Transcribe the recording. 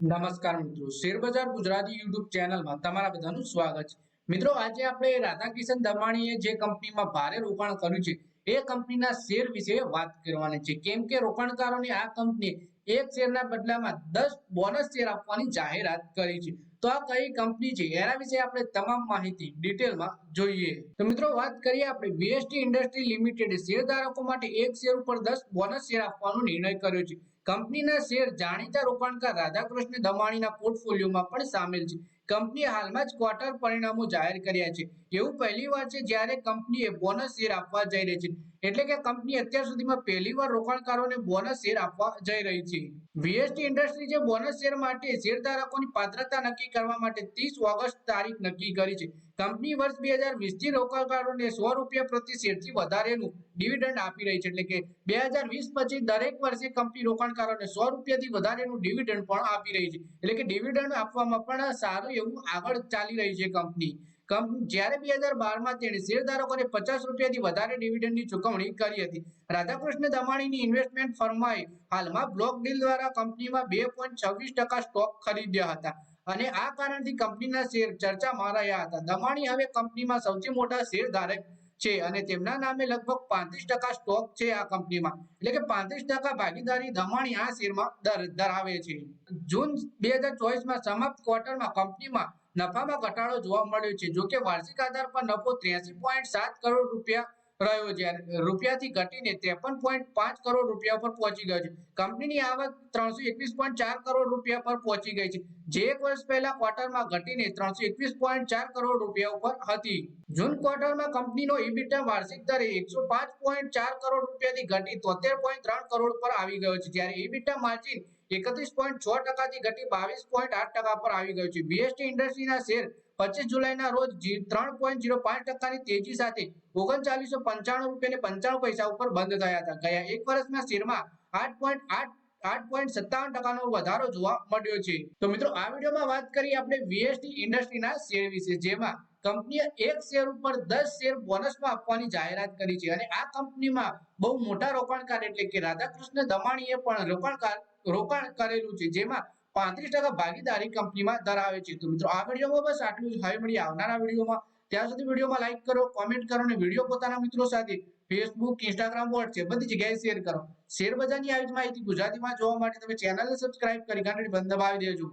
નમસ્કાર મિત્રો. શેરબજાર ગુજરાતી યુટ્યુબ ચેનલમાં તમારા બધાનું સ્વાગત છે. મિત્રો, આજે આપણે રાધાકિશન દમાણીએ જે કંપનીમાં ભારે રોકાણ કર્યું છે એ કંપનીના શેર વિશે વાત કરવાની છે. કેમ કે રોકાણકારોને આ કંપની એક શેરના બદલામાં દસ બોનસ શેર આપવાની જાહેરાત કરી છે. તો આ કઈ કંપની છે? એના વિશે આપણે તમામ માહિતી ડિટેલમાં જોઈએ. તો મિત્રો વાત કરીએ આપણે વીએસટી ઇન્ડસ્ટ્રી લિમિટેડ શેરધારકો માટે એક શેર ઉપર દસ બોનસ શેર આપવાનો નિર્ણય કર્યો છે. કંપનીના શેર જાણીતા રોકાણકાર રાધાકૃષ્ણ દમાણીના પોર્ટફોલિયોમાં પણ સામેલ છે. કંપનીએ હાલમાં જ ક્વાર્ટર પરિણામો જાહેર કર્યા છે. એવું પહેલીવાર છે જ્યારે કંપનીએ બોનસ શેર આપવા જઈ રહી છે. એટલે કે કંપની અત્યાર સુધીમાં પહેલીવાર રોકાણકારોને બોનસ શેર આપવા જઈ રહી છે. વીએસટી ઇન્ડસ્ટ્રી જે બોનસ શેર માટે શેરધારકોની પાત્રતા નક્કી કરવા માટે ત્રીસ ઓગસ્ટ તારીખ નક્કી કરી છે. કંપની વર્ષ બે હજાર વીસથી રોકાણકારોને સો રૂપિયા પ્રતિ શેરથી વધારેનું ડિવિડન્ડ આપી રહી છે. એટલે કે બે હજાર વીસ પછી દરેક વર્ષે કંપની રોકાણકારોને સો રૂપિયાથી વધારેનું ડિવિડન્ડ પણ આપી રહી છે. એટલે કે ડિવિડન્ડ આપવામાં પણ સારું એવું આગળ ચાલી રહી છે કંપની. જ્યારે બે હજાર બારમાં તેણે શેરધારકોને પચાસ રૂપિયાથી વધારે ડિવિડન્ડની ચૂકવણી કરી હતી. રાધાકૃષ્ણ દમાણીની ઇન્વેસ્ટમેન્ટ ફર્માએ હાલમાં બ્લોક ડીલ દ્વારા કંપનીમાં બે છવ્વીસ ટકા સ્ટોક ખરીદ્યા હતા. અને આ કારણથી કંપનીના શેર ચર્ચામાં રહ્યા હતા. દમાણી હવે કંપનીમાં સૌથી મોટા શેરધારક છે અને તેમના નામે લગભગ પાંત્રીસ ટકા સ્ટોક છે આ કંપનીમાં. એટલે કે પાંત્રીસ ટકા ભાગીદારી ધમાણી આ શેરમાં ધરાવે છે. જૂન બે હજાર ચોવીસમાં સમાપ્ત ક્વાર્ટરમાં કંપનીમાં નફામાં ઘટાડો જોવા મળ્યો છે. જોકે વાર્ષિક આધાર પર નફો ત્રેસી પોઈન્ટ સાત કરોડ રૂપિયા રહ્યો છે રૂપિયાથી ઘટીને ત્રેપન પોઈન્ટ પાંચ કરોડ રૂપિયા પર પહોંચી ગયો છે. કંપનીની આવક ત્રણસો એકવીસ પોઈન્ટ ચાર કરોડ રૂપિયા પર પહોંચી ગઈ છે. જે એક વર્ષ પહેલા ક્વાર્ટરમાં ઘટીને ત્રણસો એકવીસ પોઈન્ટ ચાર કરોડ રૂપિયા ઉપર હતી. જૂન ક્વાર્ટરમાં કંપનીનો ઇબીટા વાર્ષિક દરે એકસો પાંચ પોઈન્ટ ચાર કરોડ રૂપિયાથી ઘટી તોતેર પોઈન્ટ ત્રણ કરોડ પર આવી ગયો છે. જ્યારે ઇબિટા માર્જિન એકત્રીસ પોઈન્ટ છ ટકાથી ઘટી બાવીસ પોઈન્ટ આઠ ટકા પર આવી ગયું છે. બીએસટી ઇન્ડસ્ટ્રીના શેર પચીસ જુલાઈના રોજ ત્રણ પોઈન્ટ ઝીરો પાંચ ટકાની તેજી સાથે ઓગણચાલીસો પંચાણું રૂપિયા પંચાણું પૈસા ઉપર બંધ થયા હતા. ગયા એક વર્ષના શેરમાં આઠ પોઈન્ટ આઠ વધારો જોવા મળ્યો છે. મિત્રો, આ વિડીયોમાં વાત કરીએ આપણે વીએસટી ઇન્ડસ્ટ્રીના શેર વિશે, જેમાં કંપનીએ એક શેર ઉપર દસ શેર બોનસમાં આપવાની જાહેરાત કરી છે. અને આ કંપનીમાં બહુ મોટા રોકાણકાર એટલે કે રાધાકૃષ્ણ દમાણીએ પણ રોકાણકાર, રોકાણ કરેલું છે. જેમાં પાંત્રીસ ટકા ભાગીદારી કંપનીમાં ધરાવે છે. તો મિત્રો, આ વિડીયોમાં બસ આટલું જ. હવે મળી આવનારા વિડીયોમાં. ત્યાં સુધી વિડીયોમાં લાઈક કરો કોમેન્ટ કરો અને વીડિયો પોતાના મિત્રો સાથે ફેસબુક ઇન્સ્ટાગ્રામ વોટ્સએપ બધી જગ્યાએ શેર કરો. શેર બજારની આવી માહિતી ગુજરાતીમાં જોવા માટે તમે ચેનલને સબસ્ક્રાઇબ કરી ઘંટડી બંધ દબાવી દેજો.